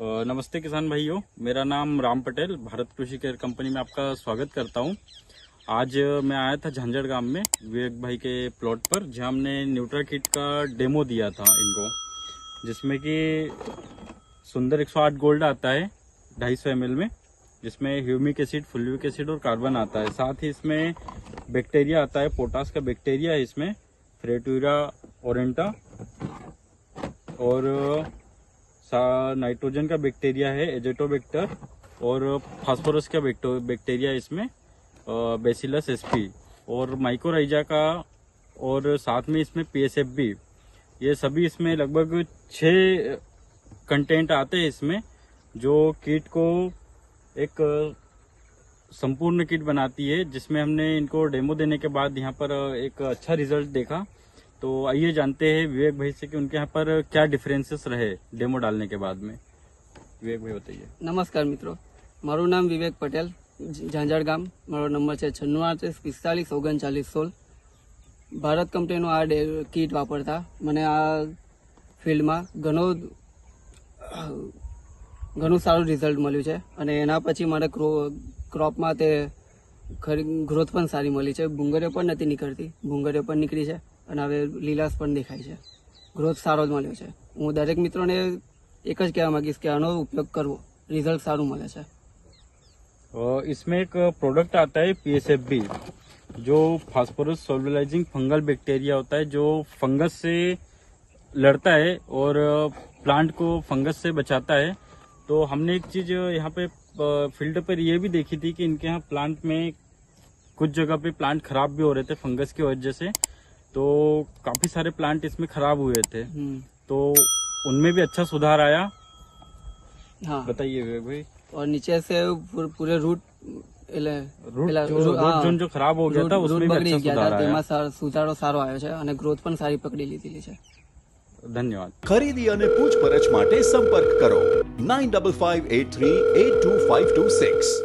नमस्ते किसान भाइयों, मेरा नाम राम पटेल, भारत कृषि केयर कंपनी में आपका स्वागत करता हूँ। आज मैं आया था झंझड़ गाँव में, विवेक भाई के प्लॉट पर, जहाँ हमने न्यूट्रा किट का डेमो दिया था इनको, जिसमें कि सुंदर 108 गोल्ड आता है 250 सौ में, जिसमें ह्यूमिक एसिड फुलविक एसिड और कार्बन आता है। साथ ही इसमें बैक्टीरिया आता है, पोटास का बैक्टीरिया है इसमें, फ्रेटूरा ओरेंटा और नाइट्रोजन का बैक्टीरिया है, एजेटोबैक्टर, और फास्फोरस का बैक्टो- बैक्टीरिया इसमें बेसिलस एसपी, और माइकोराइजा का, और साथ में इसमें पीएसएफ भी ये सभी इसमें लगभग छः कंटेंट आते हैं इसमें, जो कीट को एक संपूर्ण किट बनाती है, जिसमें हमने इनको डेमो देने के बाद यहाँ पर एक अच्छा रिज़ल्ट देखा। तो आइए जानते हैं विवेक भाई से कि उनके यहाँ पर क्या डिफरेंसेस रहे डेमो डालने के बाद में विवेक भाई बताइए નમસ્કાર મિત્રો મારું નામ વિવેક પટેલ જ- ઝાંઝાડ ગામ મારો નંબર છે છન્નું આડત્રીસ પિસ્તાલીસ ઓગણચાલીસ સોળ ભારત કંપનીનું આ ડે- કીટ વાપરતા મને આ ફિલ્ડમાં ઘણો અ, ઘણું સારું રિઝલ્ટ મળ્યું છે અને એના પછી મારે ક્રો- ક્રોપમાં તે ખરી ગ્રોથ પણ સારી મળી છે ભૂંગરીઓ પણ નથી નીકળતી ભૂંગરીઓ પણ નીકળી છે અને હવે લીલાશ પણ દેખાય છે ગ્રોથ સારો જ મળ્યો છે હું દરેક મિત્રોને એક જ કહેવા માંગીશ કે આનો ઉપયોગ કરવો રિઝલ્ટ સારું મળે છે और इसमें एक प्रोडक्ट आता है पीएसएफ भी जो फास्फोरस सोलबलाइजिंग फंगल बैक्टीरिया होता है जो फंगस से लड़ता है और प्लांट को फंगस से बचाता है तो हमने एक चीज यहाँ पे फील्ड पर ये भी देखी थी कि इनके यहाँ प्लांट में कुछ जगह पे प्लांट खराब भी हो रहे थे फंगस की वजह से तो काफ़ी सारे प्लांट इसमें खराब हुए थे। तो उनमें भी अच्छा सुधार आया। हाँ। बताइए भाई। और नीचे से पूरे अच्छा रूट खरीदी पूछपरछ संपर्क करो nine double five eight three eight two five two six.